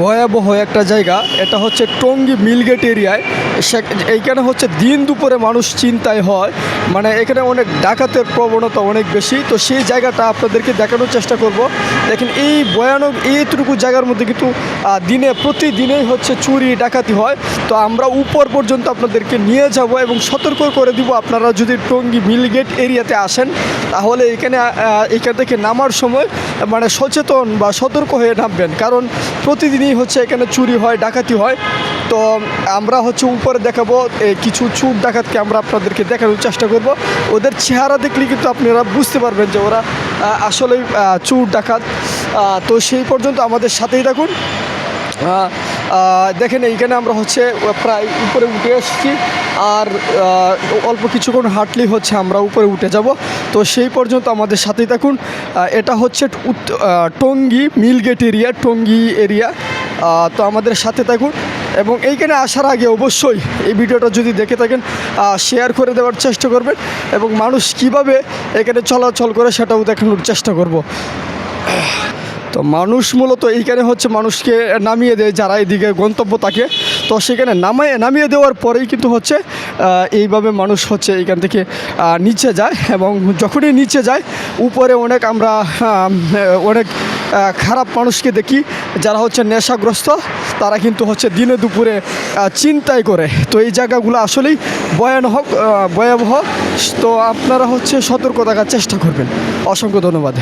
ভয়াবহ একটা জায়গা, এটা হচ্ছে টঙ্গী মিলগেট এরিয়ায় এইখানে হচ্ছে দিন দুপুরে মানুষ চিন্তায় হয়। মানে এখানে অনেক ডাকাতের প্রবণতা অনেক বেশি। তো সেই জায়গাটা আপনাদেরকে দেখানোর চেষ্টা করব। দেখেন এই ভয়ানক এইটুকু জায়গার মধ্যে কিন্তু দিনে, প্রতিদিনেই হচ্ছে চুরি, ডাকাতি হয়। তো আমরা উপর পর্যন্ত আপনাদেরকে নিয়ে যাব এবং সতর্ক করে দিব। আপনারা যদি টঙ্গী মিলগেট এরিয়াতে আসেন, তাহলে এখানে এখান থেকে নামার সময় মানে সচেতন বা সতর্ক হয়ে নামবেন। কারণ প্রতিদিনই হচ্ছে এখানে চুরি হয়, ডাকাতি হয়। তো আমরা হচ্ছে উপরে দেখাবো কিছু চুর ডাকাতকে আমরা আপনাদেরকে দেখানোর চেষ্টা করব। ওদের চেহারা দেখলে কিন্তু আপনারা বুঝতে পারবেন যে ওরা আসলে চুর ডাকাত। তো সেই পর্যন্ত আমাদের সাথেই থাকুন। দেখেন এইখানে আমরা হচ্ছে প্রায় উপরে উঠে এসেছি। আর অল্প কিছুক্ষণ হাঁটলেই হচ্ছে আমরা উপরে উঠে যাব। তো সেই পর্যন্ত আমাদের সাথেই থাকুন। এটা হচ্ছে Tongi mill gate area, Tongi area. তো আমাদের সাথে থাকুন এবং এইখানে আসার আগে অবশ্যই এই ভিডিওটা যদি দেখে থাকেন শেয়ার করে দেওয়ার চেষ্টা করবেন এবং মানুষ কীভাবে এখানে চলাচল করে সেটাও দেখানোর চেষ্টা করব। তো মানুষ মূলত এইখানে হচ্ছে মানুষকে নামিয়ে দেয় যারা এদিকে গন্তব্য থাকে। তো সেখানে নামায়, নামিয়ে দেওয়ার পরেই কিন্তু হচ্ছে এইভাবে মানুষ হচ্ছে এইখান থেকে নিচে যায় এবং যখনই নিচে যায়, উপরে অনেক আমরা অনেক খারাপ মানুষকে দেখি। যারা হচ্ছে নেশাগ্রস্ত, তারা কিন্তু হচ্ছে দিনে দুপুরে চিন্তাই করে। তো এই জায়গাগুলো আসলেই ভয়ানহ ভয়াবহ। তো আপনারা হচ্ছে সতর্ক থাকার চেষ্টা করবেন। অসংখ্য ধন্যবাদ।